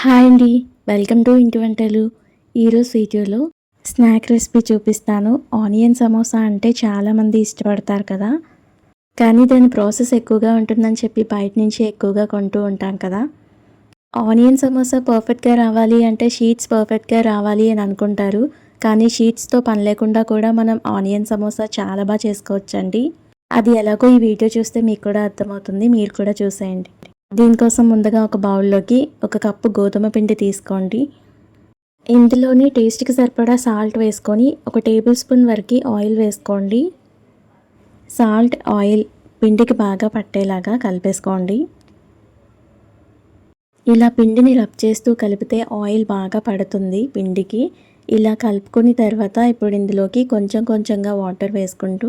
Hi అండి. Welcome to ఇంటి వంటలు. ఈరోజు వీడియోలో స్నాక్ రెసిపీ చూపిస్తాను. ఆనియన్ సమోసా అంటే చాలామంది ఇష్టపడతారు కదా. కానీ దాని ప్రాసెస్ ఎక్కువగా ఉంటుందని చెప్పి బయట నుంచి ఎక్కువగా కొంటూ ఉంటాం కదా. ఆనియన్ సమోసా పర్ఫెక్ట్గా రావాలి అంటే షీట్స్ పర్ఫెక్ట్గా రావాలి అని అనుకుంటారు. కానీ షీట్స్తో పని లేకుండా కూడా మనం ఆనియన్ సమోసా చాలా బాగా చేసుకోవచ్చండి. అది ఎలాగో ఈ వీడియో చూస్తే మీకు కూడా అర్థమవుతుంది. మీరు కూడా చూసేయండి. దీనికోసం ముందుగా ఒక బౌల్లోకి ఒక కప్పు గోధుమ పిండి తీసుకోండి. ఇందులోని టేస్ట్కి సరిపడా సాల్ట్ వేసుకొని ఒక టేబుల్ స్పూన్ వరకు ఆయిల్ వేసుకోండి. సాల్ట్ ఆయిల్ పిండికి బాగా పట్టేలాగా కలిపేసుకోండి. ఇలా పిండిని రబ్ చేస్తూ కలిపితే ఆయిల్ బాగా పడుతుంది పిండికి. ఇలా కలుపుకుని తర్వాత ఇప్పుడు ఇందులోకి కొంచెం కొంచెంగా వాటర్ వేసుకుంటూ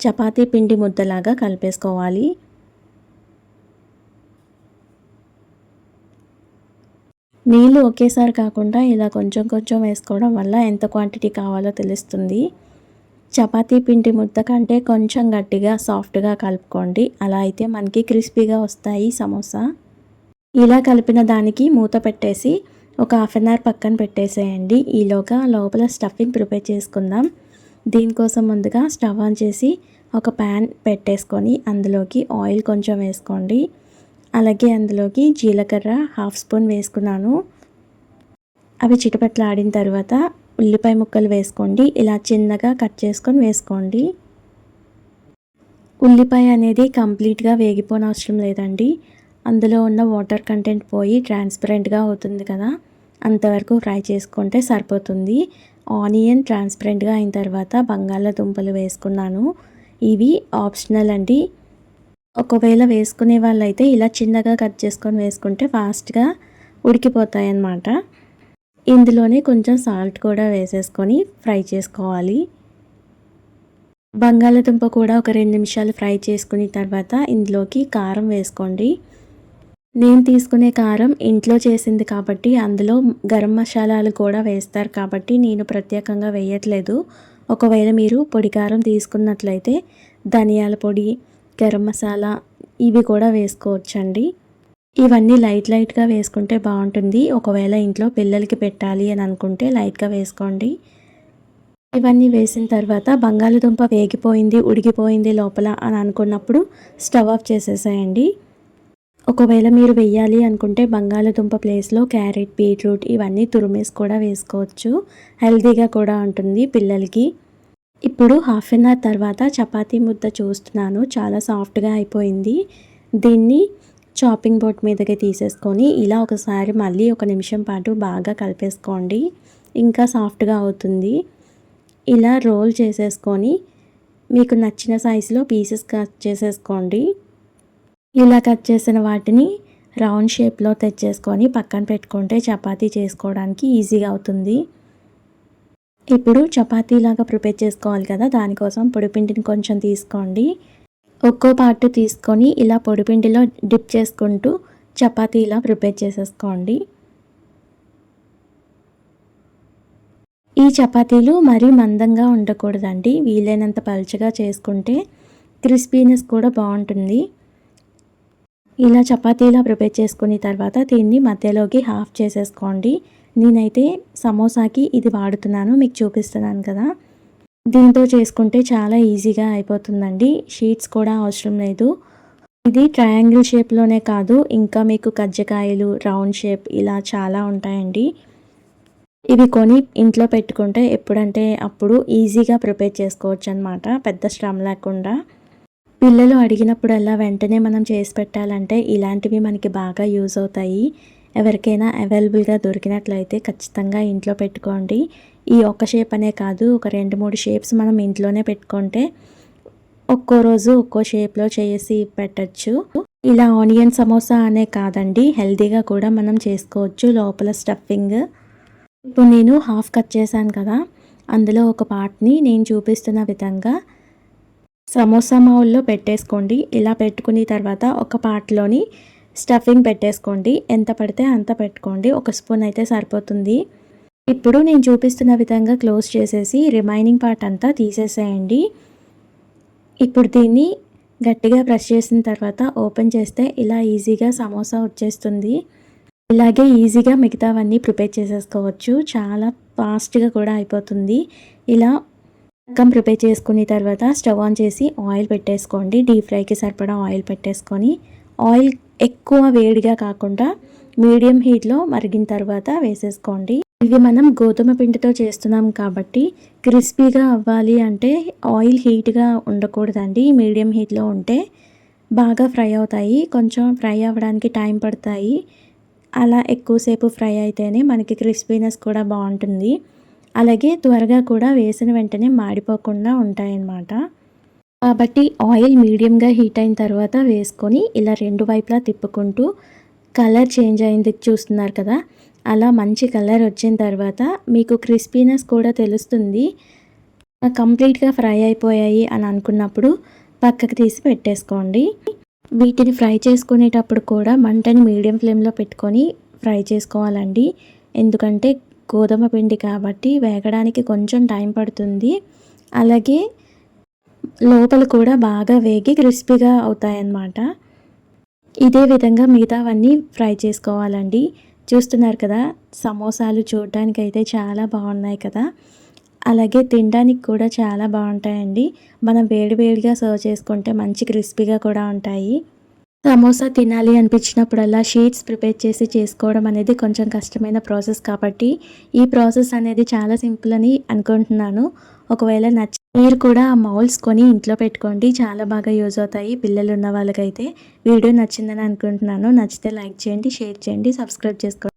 చపాతీ పిండి ముద్దలాగా కలిపేసుకోవాలి. నీళ్ళు ఒకేసారి కాకుండా ఇలా కొంచెం కొంచెం వేసుకోవడం వల్ల ఎంత క్వాంటిటీ కావాలో తెలుస్తుంది. చపాతీ పిండి ముద్ద కంటే కొంచెం గట్టిగా సాఫ్ట్గా కలుపుకోండి. అలా అయితే మనకి క్రిస్పీగా వస్తాయి సమోసా. ఇలా కలిపిన దానికి మూత పెట్టేసి ఒక హాఫ్ అన్ అవర్ పక్కన పెట్టేసేయండి. ఈలోగా లోపల స్టఫింగ్ ప్రిపేర్ చేసుకుందాం. దీనికోసం ముందుగా స్టవ్ ఆన్ చేసి ఒక ప్యాన్ పెట్టేసుకొని అందులోకి ఆయిల్ కొంచెం వేసుకోండి. అలాగే అందులోకి జీలకర్ర హాఫ్ స్పూన్ వేసుకున్నాను. అవి చిటపట్లాడిన తర్వాత ఉల్లిపాయ ముక్కలు వేసుకోండి. ఇలా చిన్నగా కట్ చేసుకొని వేసుకోండి. ఉల్లిపాయ అనేది కంప్లీట్గా వేగిపోనవసరం లేదండి. అందులో ఉన్న వాటర్ కంటెంట్ పోయి ట్రాన్స్పరెంట్గా అవుతుంది కదా. అంతవరకు ఫ్రై చేసుకుంటే సరిపోతుంది. ఆనియన్ ట్రాన్స్పరెంట్గా అయిన తర్వాత బంగాళాదుంపలు వేసుకున్నాను. ఇవి ఆప్షనల్ అండి. ఒకవేళ వేసుకునే వాళ్ళైతే ఇలా చిన్నగా కట్ చేసుకొని వేసుకుంటే ఫాస్ట్గా ఉడికిపోతాయి అన్నమాట ఇందులోనే కొంచెం సాల్ట్ కూడా వేసేసుకొని ఫ్రై చేసుకోవాలి. బంగాళదుంప కూడా ఒక రెండు నిమిషాలు ఫ్రై చేసుకున్న తర్వాత ఇందులోకి కారం వేసుకోండి. నేను తీసుకునే కారం ఇంట్లో చేసింది కాబట్టి అందులో గరం మసాలాలు కూడా వేస్తారు కాబట్టి నేను ప్రత్యేకంగా వేయట్లేదు. ఒకవేళ మీరు పొడి కారం తీసుకున్నట్లయితే ధనియాల పొడి గరం మసాలా ఇవి కూడా వేసుకోవచ్చండి. ఇవన్నీ లైట్ లైట్గా వేసుకుంటే బాగుంటుంది. ఒకవేళ ఇంట్లో పిల్లలకి పెట్టాలి అని అనుకుంటే లైట్గా వేసుకోండి. ఇవన్నీ వేసిన తర్వాత బంగాళదుంప వేగిపోయింది ఉడికిపోయింది లోపల అని అనుకున్నప్పుడు స్టవ్ ఆఫ్ చేసేసేయండి. ఒకవేళ మీరు వెయ్యాలి అనుకుంటే బంగాళదుంప ప్లేస్లో క్యారెట్ బీట్రూట్ ఇవన్నీ తురిమేసి కూడా వేసుకోవచ్చు. హెల్తీగా కూడా ఉంటుంది పిల్లలకి. ఇప్పుడు హాఫ్ అన్ అవర్ తర్వాత చపాతీ ముద్ద చూస్తున్నాను. చాలా సాఫ్ట్గా అయిపోయింది. దీన్ని చాపింగ్ బోర్డ్ మీదకి తీసేసుకొని ఇలా ఒకసారి మళ్ళీ ఒక నిమిషం పాటు బాగా కలిపేసుకోండి. ఇంకా సాఫ్ట్గా అవుతుంది. ఇలా రోల్ చేసేసుకొని మీకు నచ్చిన సైజులో పీసెస్ కట్ చేసేసుకోండి. ఇలా కట్ చేసిన వాటిని రౌండ్ షేప్లో తెచ్చేసుకొని పక్కన పెట్టుకుంటే చపాతీ చేసుకోవడానికి ఈజీగా అవుతుంది. ఇప్పుడు చపాతీలాగా ప్రిపేర్ చేసుకోవాలి కదా దానికోసం పొడిపిండిని కొంచెం తీసుకోండి. ఒక్కో పార్ట్ తీసుకొని ఇలా పొడిపిండిలో డిప్ చేసుకుంటూ చపాతీలా ప్రిపేర్ చేసేసుకోండి. ఈ చపాతీలు మరీ మందంగా ఉండకూడదండి వీలైనంత పలుచగా చేసుకుంటే క్రిస్పీనెస్ కూడా బాగుంటుంది. ఇలా చపాతీలా ప్రిపేర్ చేసుకున్న తర్వాత దీన్ని మధ్యలోకి హాఫ్ చేసేసుకోండి. నేనైతే సమోసాకి ఇది వాడుతున్నాను మీకు చూపిస్తున్నాను కదా. దీంతో చేసుకుంటే చాలా ఈజీగా అయిపోతుందండి. షీట్స్ కూడా అవసరం లేదు. ఇది ట్రయాంగిల్ షేప్లోనే కాదు ఇంకా మీకు కజ్జకాయలు రౌండ్ షేప్ ఇలా చాలా ఉంటాయండి. ఇవి కొని ఇంట్లో పెట్టుకుంటే ఎప్పుడంటే అప్పుడు ఈజీగా ప్రిపేర్ చేసుకోవచ్చు అనమాట పెద్ద శ్రమ లేకుండా. పిల్లలు అడిగినప్పుడల్లా వెంటనే మనం చేసి పెట్టాలంటే ఇలాంటివి మనకి బాగా యూజ్ అవుతాయి. ఎవరికైనా అవైలబుల్గా దొరికినట్లయితే ఖచ్చితంగా ఇంట్లో పెట్టుకోండి. ఈ ఒక్క షేప్ అనే కాదు ఒక రెండు మూడు షేప్స్ మనం ఇంట్లోనే పెట్టుకుంటే ఒక్కో రోజు ఒక్కో షేప్లో చేసి పెట్టచ్చు. ఇలా ఆనియన్ సమోసా అనే కాదండి హెల్దీగా కూడా మనం చేసుకోవచ్చు లోపల స్టఫింగ్. ఇప్పుడు నేను హాఫ్ కట్ చేశాను కదా అందులో ఒక పార్ట్ని నేను చూపిస్తున్న విధంగా సమోసా మౌల్లో పెట్టేసుకోండి. ఇలా పెట్టుకున్న తర్వాత ఒక పార్ట్లోని స్టఫింగ్ పెట్టేసుకోండి. ఎంత పడితే అంత పెట్టుకోండి. ఒక స్పూన్ అయితే సరిపోతుంది. ఇప్పుడు నేను చూపిస్తున్న విధంగా క్లోజ్ చేసేసి రిమైనింగ్ పార్ట్ అంతా తీసేసేయండి. ఇప్పుడు దీన్ని గట్టిగా ప్రెస్ చేసిన తర్వాత ఓపెన్ చేస్తే ఇలా ఈజీగా సమోసా వచ్చేస్తుంది. ఇలాగే ఈజీగా మిగతావన్నీ ప్రిపేర్ చేసేసుకోవచ్చు. చాలా ఫాస్ట్గా కూడా అయిపోతుంది. ఇలా రకం ప్రిపేర్ చేసుకున్న తర్వాత స్టవ్ ఆన్ చేసి ఆయిల్ పెట్టేసుకోండి. డీప్ ఫ్రైకి సరిపడా ఆయిల్ పెట్టేసుకొని ఆయిల్ ఎక్కువ వేడిగా కాకుండా మీడియం హీట్లో మరిగిన తర్వాత వేసేసుకోండి. ఇవి మనం గోధుమ పిండితో చేస్తున్నాం కాబట్టి క్రిస్పీగా అవ్వాలి అంటే ఆయిల్ హీట్గా ఉండకూడదండి. మీడియం హీట్లో ఉంటే బాగా ఫ్రై అవుతాయి. కొంచెం ఫ్రై అవ్వడానికి టైం పడతాయి. అలా ఎక్కువసేపు ఫ్రై అయితేనే మనకి క్రిస్పీనెస్ కూడా బాగుంటుంది. అలాగే త్వరగా కూడా వేసిన వెంటనే మాడిపోకుండా ఉంటాయన్నమాట. కాబట్టి ఆయిల్ మీడియంగా హీట్ అయిన తర్వాత వేసుకొని ఇలా రెండు వైపులా తిప్పుకుంటూ కలర్ చేంజ్ అయింది చూస్తున్నారు కదా. అలా మంచి కలర్ వచ్చిన తర్వాత మీకు క్రిస్పీనెస్ కూడా తెలుస్తుంది. కంప్లీట్గా ఫ్రై అయిపోయాయి అని అనుకున్నప్పుడు పక్కకు తీసి పెట్టేసుకోండి. వీటిని ఫ్రై చేసుకునేటప్పుడు కూడా మంటని మీడియం ఫ్లేమ్లో పెట్టుకొని ఫ్రై చేసుకోవాలండి. ఎందుకంటే గోధుమ పిండి కాబట్టి వేగడానికి కొంచెం టైం పడుతుంది. అలాగే లోపల కూడా బాగా వేగి క్రిస్పీగా అవుతాయన్నమాట. ఇదే విధంగా మిగతావన్నీ ఫ్రై చేసుకోవాలండి. చూస్తున్నారు కదా సమోసాలు చూడడానికి అయితే చాలా బాగున్నాయి కదా. అలాగే తినడానికి కూడా చాలా బాగుంటాయండి. మనం వేడివేడిగా సర్వ్ చేసుకుంటే మంచి క్రిస్పీగా కూడా ఉంటాయి. సమోసా తినాలి అనిపించినప్పుడల్లా షీట్స్ ప్రిపేర్ చేసి చేసుకోవడం అనేది కొంచెం కష్టమైన ప్రాసెస్ కాబట్టి ఈ ప్రాసెస్ అనేది చాలా సింపుల్ అని అనుకుంటున్నాను. ఒకవేళ నచ్చ మీరు కూడా ఆ మౌల్స్ కొని ఇంట్లో పెట్టుకోండి. చాలా బాగా యూజ్ అవుతాయి పిల్లలు ఉన్న వాళ్ళకైతే. వీడియో నచ్చిందని అనుకుంటున్నాను. నచ్చితే లైక్ చేయండి షేర్ చేయండి సబ్స్క్రైబ్ చేసుకోండి.